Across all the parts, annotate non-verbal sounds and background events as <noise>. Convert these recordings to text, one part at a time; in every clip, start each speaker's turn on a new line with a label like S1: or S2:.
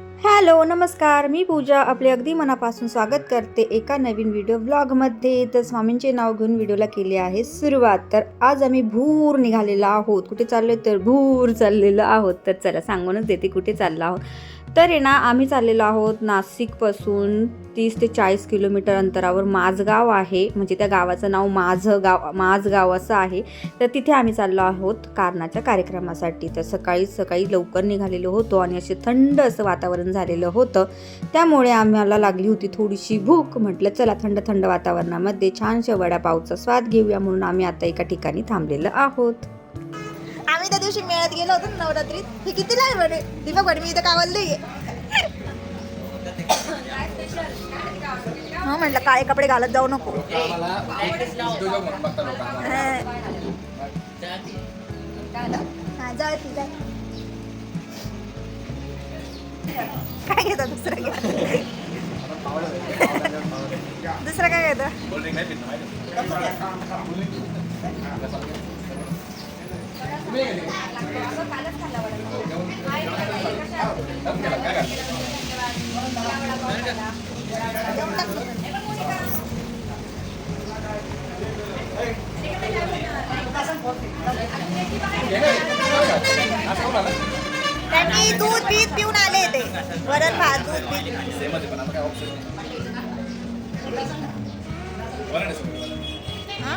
S1: Hello नमस्कार. मी पूजा. आपले अगदी मनापासून स्वागत करते एका नवीन व्हिडिओ ब्लॉगमध्ये तर स्वामींचे नाव घेऊन व्हिडिओला केली आहे सुरुवात. तर आज आम्ही भूर निघालेलो आहोत. कुठे चाललो तर भूर चाललेलो आहोत. तर चला सांगूनच देते कुठे चाललो आहोत. तर आहे ना आम्ही चाललेलो आहोत नाशिकपासून तीस ते चाळीस किलोमीटर अंतरावर माझगाव आहे. म्हणजे त्या गावाचं नाव माझं गाव माझगाव असं आहे. तर तिथे आम्ही चाललो आहोत कारणाच्या कार्यक्रमासाठी. तर सकाळी सकाळी लवकर निघालेलो होतो आणि असे थंड असं वातावरण झालेलं होतं. त्यामुळे आम्हाला लागली होती थोडीशी भूक. म्हटलं चला थंड थंड वातावरणामध्ये छानशा वडापावचा स्वाद घेऊया. म्हणून आम्ही आता एका ठिकाणी थांबलेलो आहोत.
S2: आम्ही त्या दिवशी मेळ्यात गेलो होतो ना नवरात्रीत. हे कितीला आहे? म्हणे दीपक म्हणे मी इथं कावलली हो म्हटलं काळे कपडे घालत जाऊ नको. काय घेता दुसरं घ्या दुसरं काय घेतं? त्यांनी दूध बीत पिऊन आले ते. वरण भात दूध बीत हा?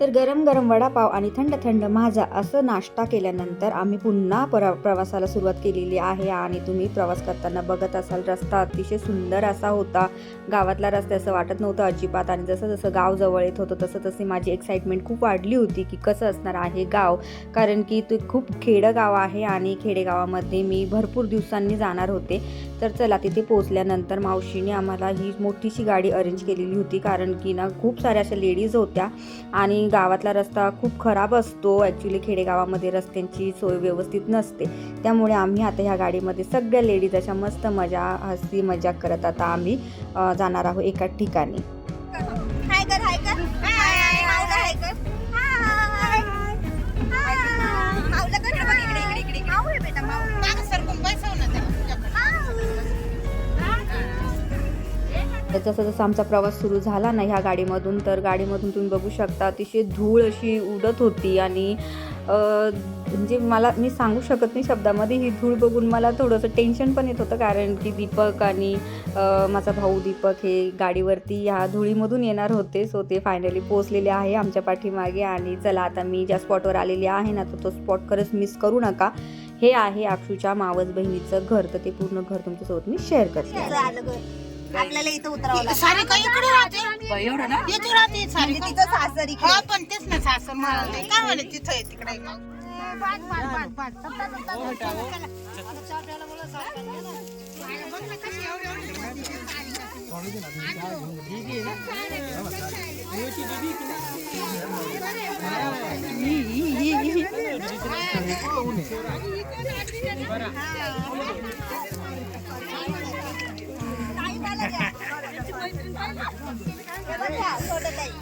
S1: तर गरम गरम वडापाव आणि थंड थंड माझा असं नाश्ता केल्यानंतर आम्ही पुन्हा पर प्रवासाला सुरुवात केलेली आहे आणि तुम्ही प्रवास करताना बघत असाल रस्ता अतिशय सुंदर असा होता. गावातला रस्ता असं वाटत नव्हतं अजिबात आणि जसं जसं गाव जवळ येत होतं तसं तशी माझी एक्साइटमेंट खूप वाढली होती की कसं असणार आहे गाव. कारण की ते खूप खेडं गाव आहे आणि खेडेगावामध्ये मी भरपूर दिवसांनी जाणार होते. तर चला तिथे पोहोचल्यानंतर मावशीने आम्हाला ही मोठीशी गाडी अरेंज केलेली होती. कारण की ना खूप साऱ्या अशा लेडीज होत्या आणि गावातला रस्ता खूप खराब असतो. ॲक्च्युली खेडेगावामध्ये रस्त्यांची सोय व्यवस्थित नसते. त्यामुळे आम्ही आता ह्या गाडीमध्ये सगळ्या लेडीज अशा मस्त मजा हसी मजाक करत आता आम्ही जाणार आहोत एका ठिकाणी. जसं जसं आमचा प्रवास सुरू झाला ना ह्या गाडीमधून तर गाडीमधून तुम्ही बघू शकता अतिशय धूळ अशी उडत होती आणि म्हणजे मला मी सांगू शकत नाही शब्दामध्ये ही धूळ बघून मला थोडंसं टेन्शन पण येत होतं कारण की दीपक आणि माझा भाऊ दीपक हे गाडीवरती ह्या धुळीमधून येणार होते. सो ते फायनली पोचलेले आहे आमच्या पाठीमागे आणि चला आता मी ज्या स्पॉटवर आलेली आहे ना तर तो स्पॉट खरंच मिस करू नका. हे आहे अक्षूच्या मावस बहिणीचं घर तर ते पूर्ण घर तुमच्यासोबत मी शेअर करते.
S2: आलं आपल्याला इथं उतरावं लागतं.
S3: सारी काही इकडे राहते. एवढं ना? येते राहते सारी
S2: म्हणजे तिचं सासर इकडे.
S3: हा पण तेच ना सासर म्हणाल ते काय म्हणे तिथं आहे तिकडे
S2: ताई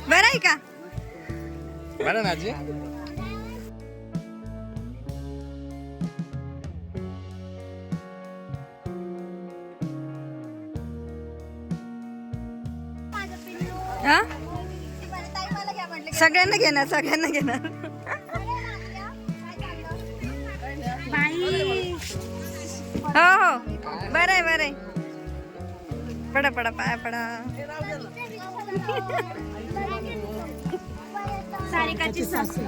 S1: बरं आहे का?
S4: आजी
S1: हा?
S2: घ्या म्हटलं.
S1: सगळ्यांना घेणार सगळ्यांना घेणार. हो हो. बरं आहे बरं आहे. पडा पडा पाया पडा.
S2: सारिकाची सासू.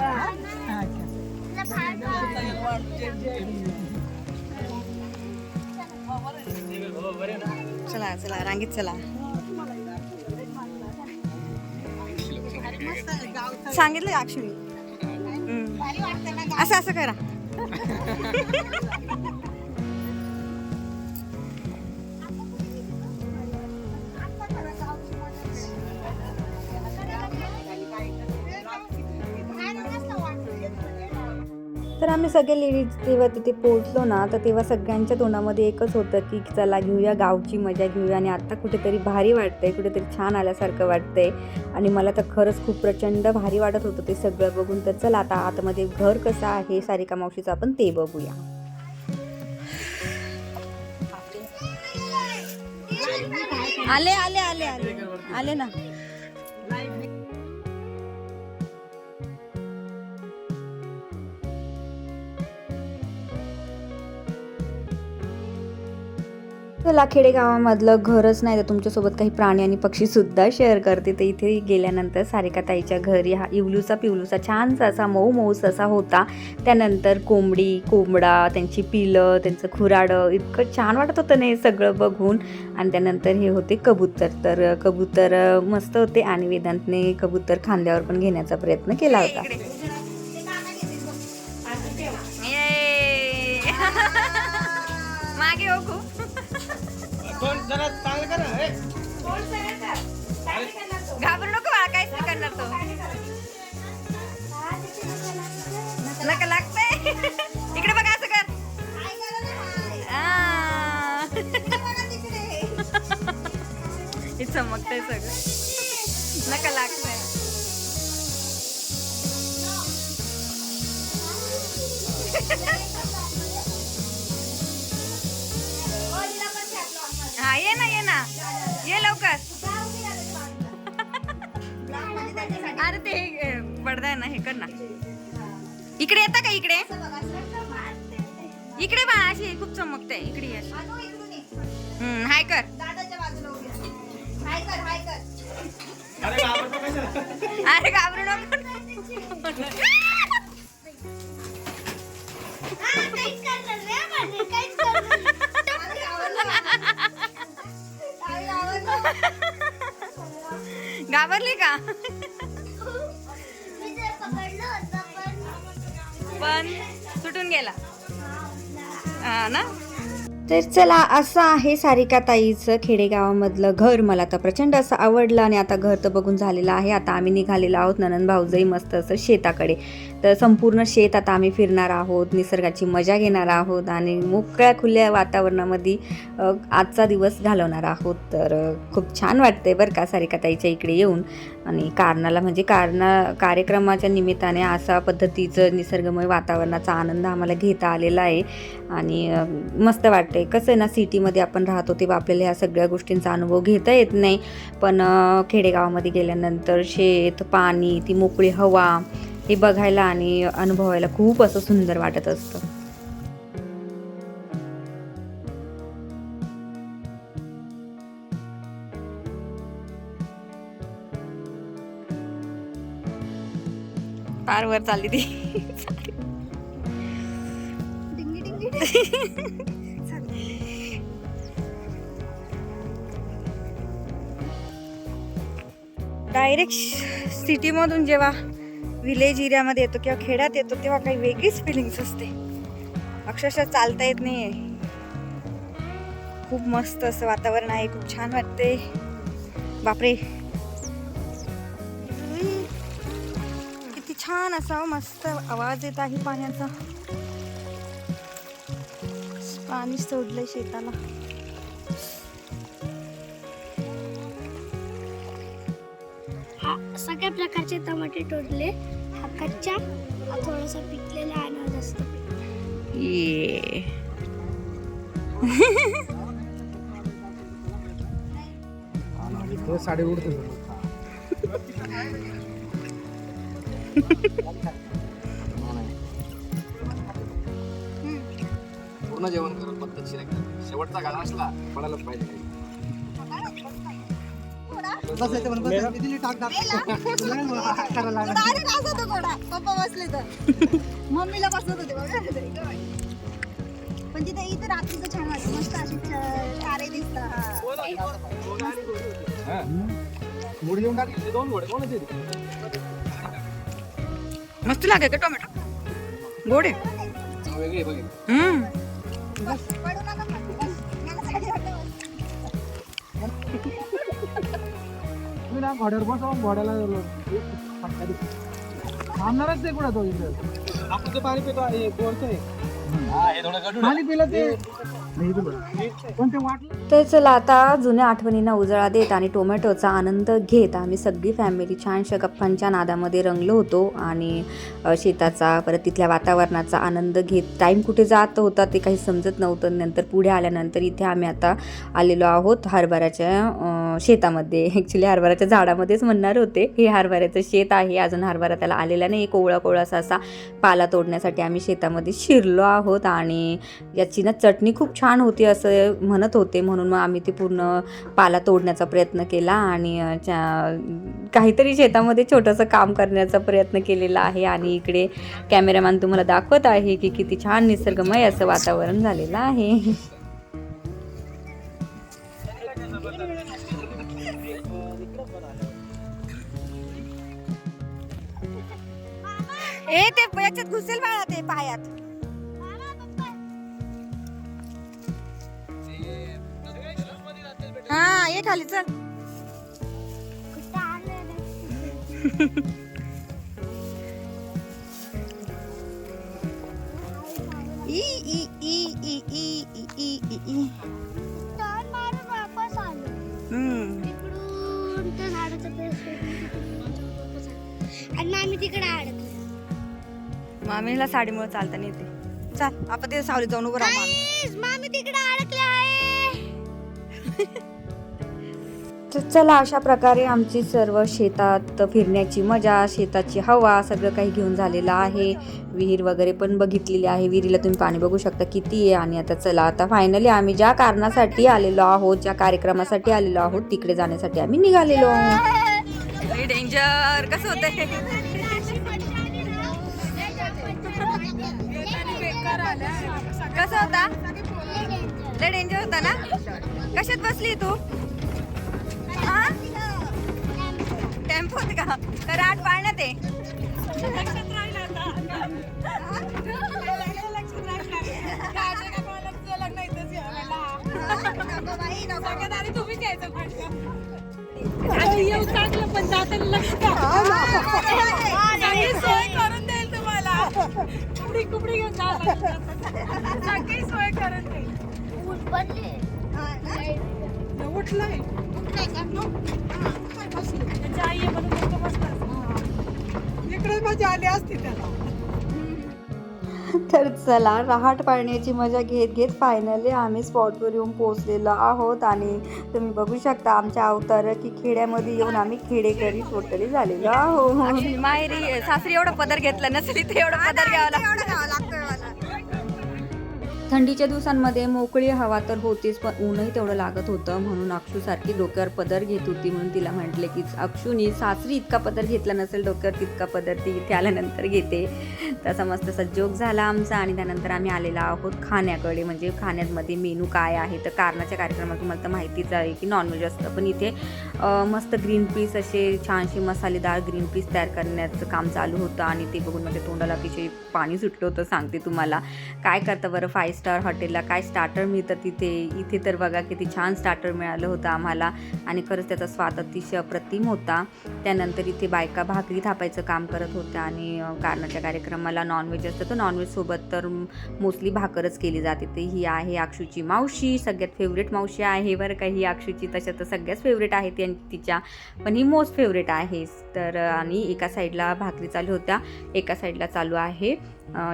S1: चला चला रांगीत चला. सांगितलं अक्षमी असं असं करा. आम्ही सगळे लेडीज तेव्हा तिथे पोहोचलो ना तर तेव्हा सगळ्यांच्या तोंडामध्ये एकच होतं की चला घेऊया गावची मजा घेऊया. आणि आत्ता कुठेतरी भारी वाटतंय कुठेतरी छान आल्यासारखं वाटतंय. आणि मला तर खरंच खूप प्रचंड भारी वाटत होतं ते सगळं बघून. तर चला आता आतमध्ये घर कसं आहे सारिका मावशीचं आपण ते बघूया. आले आले आले आले. आले ना? चला खेडेगावामधलं घरच नाही तर तुमच्यासोबत काही प्राणी आणि पक्षीसुद्धा शेअर करते. तर इथे गेल्यानंतर सारिका ताईच्या घरी हा इवलूचा पिवलूचा छानसा असा मऊ मऊस असा होता. त्यानंतर कोंबडी कोंबडा त्यांची पिलं त्यांचं खुराडं इतकं छान वाटत होतं ना हे सगळं बघून. आणि त्यानंतर हे होते कबूतर. तर कबूतर मस्त होते. आणि वेदांतने कबूतर खांद्यावर पण घेण्याचा प्रयत्न केला होता. <laughs>
S2: मागे हो खूप
S4: जरा चांगलं करा हे.
S2: घाबरू नको बाळा काहीच नाही करणार तो. नका लागतंय इकडे बघा असं कर. आ. हे चमकतंय सगळं. नका लागतंय इकडे येता का इकडे? इकडे बा अशी खूप चमकते. इकडे. हम्म, हाय कर?
S4: अरे
S2: घाबरू नको. घाबरली का? हा ना?
S1: तर चला असं आहे सारिका ताईचं खेडेगावामधलं घर. मला तर प्रचंड असं आवडलं आणि आता घर तर बघून झालेलं आहे. आता आम्ही निघालेलो आहोत ननंद भाऊजही मस्त असं शेताकडे. तर संपूर्ण शेत आता आम्ही फिरणार आहोत निसर्गाची मजा घेणार आहोत आणि मोकळ्या खुल्या वातावरणामध्ये आजचा दिवस घालवणार आहोत. तर खूप छान वाटतंय बरं का सारिका ताईच्या इकडे येऊन. आणि कारणाला म्हणजे कारणा कार्यक्रमाच्या निमित्ताने असा पद्धतीचं निसर्गमय वातावरणाचा आनंद आम्हाला घेता आलेला आहे. आणि मस्त वाटते कसं आहे ना सिटीमध्ये आपण राहतो तेव्हा आपल्याला ह्या सगळ्या गोष्टींचा अनुभव घेता येत नाही. पण खेडेगावामध्ये गेल्यानंतर शेत पाणी ती मोकळी हवा हे बघायला आणि अनुभवायला खूप असं सुंदर वाटत असतं.
S2: फार वर चालली ती.
S1: डायरेक्ट सिटीमधून जेव्हा विलेज एरियामध्ये येतो किंवा खेड्यात येतो तेव्हा काही वेगळीच फिलिंग्स असते. अक्षरशः चालता येत नाही खूप मस्त असं वातावरण आहे खूप छान वाटते बापरे. छान असा मस्त आवाज येत आहे पाण्याचा. पाणी सोडलंय शेताला.
S5: हा सगळ्या प्रकारचे टमाटे तोडले. हा कच्चा हा थोडासा पिकलेला आणि जास्त पिकलेला.
S1: ये. <laughs> <laughs>
S4: साडी उडतो. पूर्ण जेवण करत पद्धतशीर एकदम शेवटचा गाळा असला पडायलाच पाहिजे
S2: पप्पा बसले तर. मम्मीला बसत होते बघा. पण तिथे इथे रात्रीचं छान वाटतं. मस्त अशी तारे दिसतात.
S4: मुडी टाकले. दोन घोडे कोण येते
S1: मस्त लागे का टोमॅटो? गोड आहे.
S6: घोड्यावर बसव घोड्याला थांबणारच नाही कुणा तो इथं. आपण पाणी पितो आहे. पाणी पिलं ते.
S1: तर चला आता जुन्या आठवणींना उजाळा देत आणि टोमॅटोचा आनंद घेत आम्ही सगळी फॅमिली छानशा गप्पांच्या नादामध्ये रंगलो होतो आणि शेताचा परत तिथल्या वातावरणाचा आनंद घेत टाईम कुठे जात होता ते काही समजत नव्हतं. नंतर पुढे आल्यानंतर इथे आम्ही आता आलेलो आहोत हरभऱ्याच्या शेतामध्ये. ॲक्च्युली हरभऱ्याच्या झाडामध्येच म्हणणार होते. हे हरभऱ्याचं शेत आहे. अजून हरभरा त्याला आलेला नाही कोवळा कोवळासा असा पाला तोडण्यासाठी आम्ही शेतामध्ये शिरलो आहोत आणि याची ना चटणी खूप छान होती असं म्हणत होते. म्हणून मग आम्ही ते पूर्ण पाला तोडण्याचा प्रयत्न केला आणि च्या- काहीतरी शेतामध्ये छोटंसं काम करण्याचा प्रयत्न केलेला आहे. आणि इकडे कॅमेरामॅन तुम्हाला दाखवत आहे की किती छान निसर्गमय असं वातावरण झालेलं आहे.
S2: ए ते याच्यात घुसेल बाळा ते पायात. हा ये खाली चल. ई ई ई ई ई ई ई ई ई. हम्म.
S5: आणि आम्ही तिकडे आड.
S2: मामीला साडीमुळे चालता नाही येते. चल आपण ते सावलीत जाऊन उभं राहू. मामी.
S5: तिकडे अडकले आहे.
S1: तर चला अशा प्रकारे आमची सर्व शेतात फिरण्याची मजा शेताची हवा सगळं काही घेऊन झालेलं आहे. विहीर वगैरे पण बघितलेली आहे. विहिरीला तुम्ही पाणी बघू शकता किती आहे. आणि आता चला आता फायनली आम्ही ज्या कारणासाठी आलेलो आहोत ज्या कार्यक्रमासाठी आलेलो आहोत तिकडे जाण्यासाठी आम्ही निघालेलो आहोत.
S2: डेंजर कसं होतंय? कसा होता लय डेंजर होता ना कशात बसली तू टेम्पोत का तर आठ पाळण्यात ना तुम्ही घ्यायचं पण चांगलं पण जाताना लक्ष सगळी सोय देईल
S5: उठपडले.
S3: उठलाय. इकडे मजा आली असती त्याला.
S1: तर चला रहाट पाळण्याची मजा घेत घेत फायनली आम्ही स्पॉटवर येऊन पोहोचलेलो आहोत आणि तुम्ही बघू शकता आमच्या अवतार की खेड्यामध्ये येऊन आम्ही खेडेकरी टोटली झालेलो आहोत.
S2: माहेरी सासरी एवढा पदर घेतला नसेल इथे एवढा पदर घ्यावा लागतो.
S1: थंडीच्या दिवसांमध्ये मोकळी हवा तर होतीच पण ऊनही तेवढं लागत होतं म्हणून अक्षूसारखी डोक्यावर पदर घेत होती म्हणून तिला म्हटले की अक्षूनी सासरी इतका पदर घेतला नसेल डोक्यावर तितका पदर ती इथे आल्यानंतर घेते. तसा मस्त असा जोक झाला आमचा आणि त्यानंतर आम्ही आलेलो आहोत खाण्याकडे. म्हणजे खाण्यामध्ये मेनू काय आहे? तर कारणाच्या कार्यक्रमात तुम्हाला तर माहितीच आहे की नॉनव्हेज असतं पण इथे मस्त ग्रीन पीस असे छानशी मसालेदार ग्रीन पीस तयार करण्याचं काम चालू होतं आणि ते बघून माझ्या तोंडाला अतिशय पाणी सुटलं होतं सांगते तुम्हाला. काय करतं बरं फाईव्ह स्टार हॉटेलला काय स्टार्टर मिळतं तिथे? इथे तर बघा किती छान स्टार्टर मिळालं होतं आम्हाला. आणि खरंच त्याचा स्वाद अतिशय अप्रतिम होता. त्यानंतर इथे बायका भाकरी थापायचं काम करत होत्या आणि कारणाच्या कार्यक्रमाला नॉनव्हेज असतं तर नॉनव्हेजसोबत तर मोस्टली भाकरच केली जाते. ते ही आहे अक्षूची मावशी सगळ्यात फेवरेट मावशी आहे बरं का ही अक्षूची तशा तर सगळ्याच फेवरेट आहे त्या तिच्या. पण ही मोस्ट फेवरेट आहे तर आणि एका साईडला भाकरी चालू होत्या. एका साईडला चालू आहे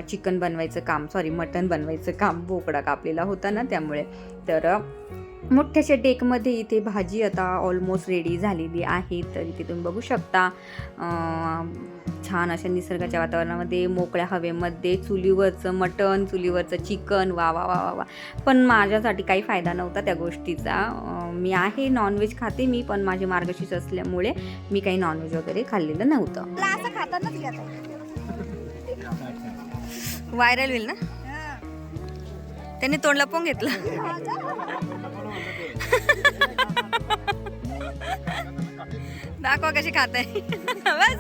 S1: चिकन बनवायचं काम. सॉरी मटन बनवायचं काम बोकडा कापलेला होता ना त्यामुळे. तर मोठ्याशा डेकमध्ये इथे भाजी आता ऑलमोस्ट रेडी झालेली आहे. तर इथे तुम्ही बघू शकता छान अशा निसर्गाच्या वातावरणामध्ये मोकळ्या हवेमध्ये चुलीवरचं मटण चुलीवरचं चिकन वा वा वा वा वा. पण माझ्यासाठी काही फायदा नव्हता त्या गोष्टीचा. मी आहे नॉनव्हेज खाते मी पण माझे मार्गशीर्ष असल्यामुळे मी काही नॉनव्हेज वगैरे खाल्लेलं नव्हतं.
S2: व्हायरल होईल ना? त्यांनी तोंड लपवून घेतलं. दाखवा कशी खात आहे बस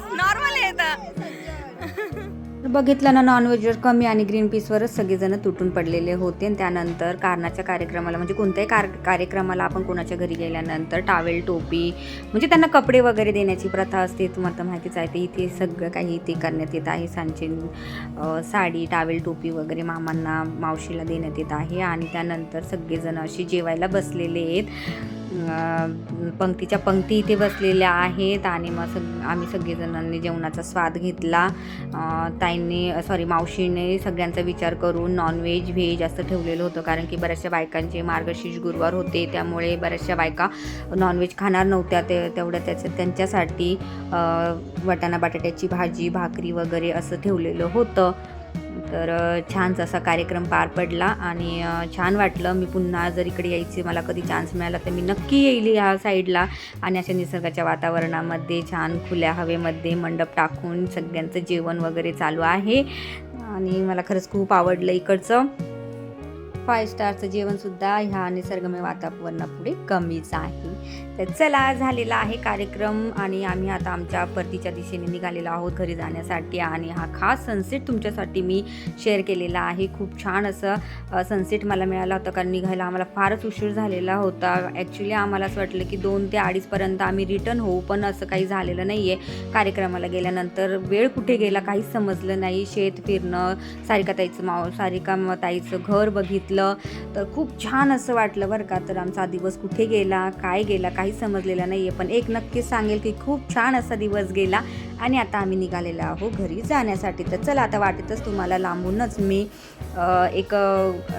S1: बघितलं ना नॉनव्हेजवर कमी आणि ग्रीन पीसवरच सगळेजण तुटून पडलेले होते. आणि त्यानंतर कारणाच्या कार्यक्रमाला म्हणजे कोणत्याही कार कार्यक्रमाला आपण कोणाच्या घरी गेल्यानंतर टावेल टोपी म्हणजे त्यांना कपडे वगैरे देण्याची प्रथा असते. तुम्हाला तर माहितीच आहे ते इथे सगळं काही इथे करण्यात येत आहे. सांचे साडी टावेल टोपी वगैरे मामांना मावशीला देण्यात येत आहे. आणि त्यानंतर सगळेजण अशी जेवायला बसलेले आहेत. पंक्तीच्या पंक्ती इथे बसलेल्या आहेत आणि मग सग आम्ही सगळेजणांनी जेवणाचा स्वाद घेतला. ताईंनी सॉरी मावशीने सगळ्यांचा विचार करून नॉनव्हेज व्हेज असं ठेवलेलं होतं. कारण की बऱ्याचशा बायकांचे मार्गशीर्ष गुरुवार होते. त्यामुळे बऱ्याचशा बायका नॉनव्हेज खाणार नव्हत्या. ते तेवढ्या त्याच्या त्यांच्यासाठी वटाणा बटाट्याची भाजी भाकरी वगैरे असं ठेवलेलं होतं. तर छानच छानसा असा कार्यक्रम पार पडला आणि छान वाटलं. मी पुन्हा जर इकडे यायचे मला कधी चान्स मिळाला तर मी नक्की येईल ह्या साईडला आणि अशा निसर्गाच्या वातावरणामध्ये छान खुल्या हवेमध्ये मंडप टाकून सगळ्यांचं जेवण वगैरे चालू आहे. आणि मला खरंच खूप आवडलं इकडचं. फाय स्टारचं जेवणसुद्धा ह्या निसर्गमय वातावरणापुढे कमीच आहे. तर चला झालेला आहे कार्यक्रम आणि आम्ही आता आमच्या परतीच्या दिशेने निघालेलो आहोत घरी जाण्यासाठी आणि हा खास सनसेट तुमच्यासाठी मी शेअर केलेला आहे. खूप छान असं सनसेट मला मिळाला होता कारण निघायला आम्हाला फारच उशीर झालेला होता. ॲक्च्युली आम्हाला असं वाटलं की दोन ते अडीचपर्यंत आम्ही रिटर्न होऊ पण असं काही झालेलं नाही आहे कार्यक्रमाला गेल्यानंतर वेळ कुठे गेला काहीच समजलं नाही. शेत फिरणं सारिका ताईचं माव सारिका ताईचं घर बघितलं तर खूप छान असं वाटलं बरं का. तर आमचा दिवस कुठे गेला काय गेला काही समजलेला नाही आहे पण एक नक्कीच सांगेल की खूप छान असा दिवस गेला आणि आता आम्ही निघालेलो आहोत घरी जाण्यासाठी. तर चला आता वाटेतच तुम्हाला लांबूनच मी एक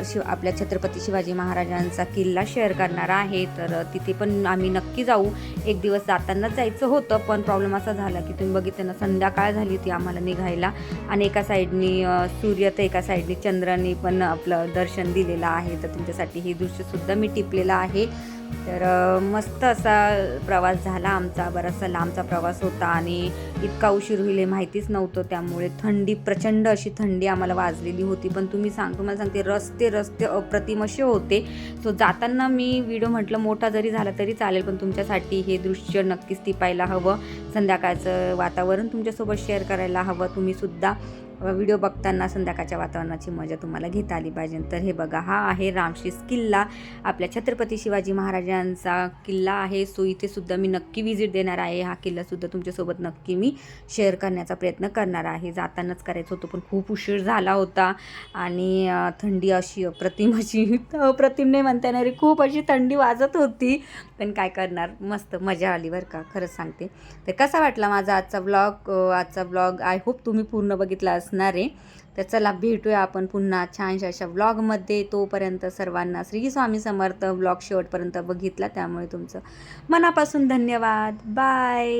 S1: शिव आपल्या छत्रपती शिवाजी महाराजांचा किल्ला शेअर करणार आहे. तर तिथे पण आम्ही नक्की जाऊ. एक दिवस जातानाच जायचं होतं पण प्रॉब्लेम असा झाला की तुम्ही बघितलं ना संध्याकाळ झाली होती आम्हाला निघायला. आणि एका साईडनी सूर्य तर एका साईडनी चंद्राने पण आपलं दर्शन दिलेलं आहे. तर तुमच्यासाठी हे दृश्यसुद्धा मी टिपलेलं आहे. तर मस्त असा प्रवास झाला आमचा. बराचसा लांबचा प्रवास होता आणि इतका उशीर होईल हे माहितीच नव्हतं. त्यामुळे थंडी प्रचंड अशी थंडी आम्हाला वाजलेली होती. पण तुम्ही सांग तुम्हाला सांगते रस्ते रस्ते अप्रतिम असे होते. सो जाताना मी व्हिडिओ म्हटलं मोठा जरी झाला तरी चालेल पण तुमच्यासाठी हे दृश्य नक्कीच टिपायला हवं. संध्याकाळचं वातावरण तुमच्यासोबत शेअर करायला हवं. तुम्हीसुद्धा व्हिडिओ बघताना संध्याकाळच्या वातावरणाची मजा तुम्हाला घेता आली पाहिजे. तर हे बघा हा आहे रामशीस किल्ला. आपल्या छत्रपती शिवाजी महाराजांचा किल्ला आहे. सो इथे सुद्धा मी नक्की व्हिजिट देणार आहे. हा किल्लासुद्धा तुमच्यासोबत नक्की मी शेअर करण्याचा प्रयत्न करणार आहे. जातानाच करायचं होतं पण खूप उशीर झाला होता. आणि थंडी अशी अप्रतिम अशी अप्रतिम नाही म्हणता येणार. खूप अशी थंडी वाजत होती. पण काय करणार? मस्त मजा आली बरं का खरंच सांगते. तर कसा वाटला माझा आजचा ब्लॉग आजचा ब्लॉग आय होप तुम्ही पूर्ण बघितला असणार आहे. तर चला भेटूया आपण पुन्हा छानशा अशा ब्लॉगमध्ये तोपर्यंत सर्वांना श्री स्वामी समर्थ ब्लॉग शेवटपर्यंत बघितला. त्यामुळे तुमचं मनापासून धन्यवाद. बाय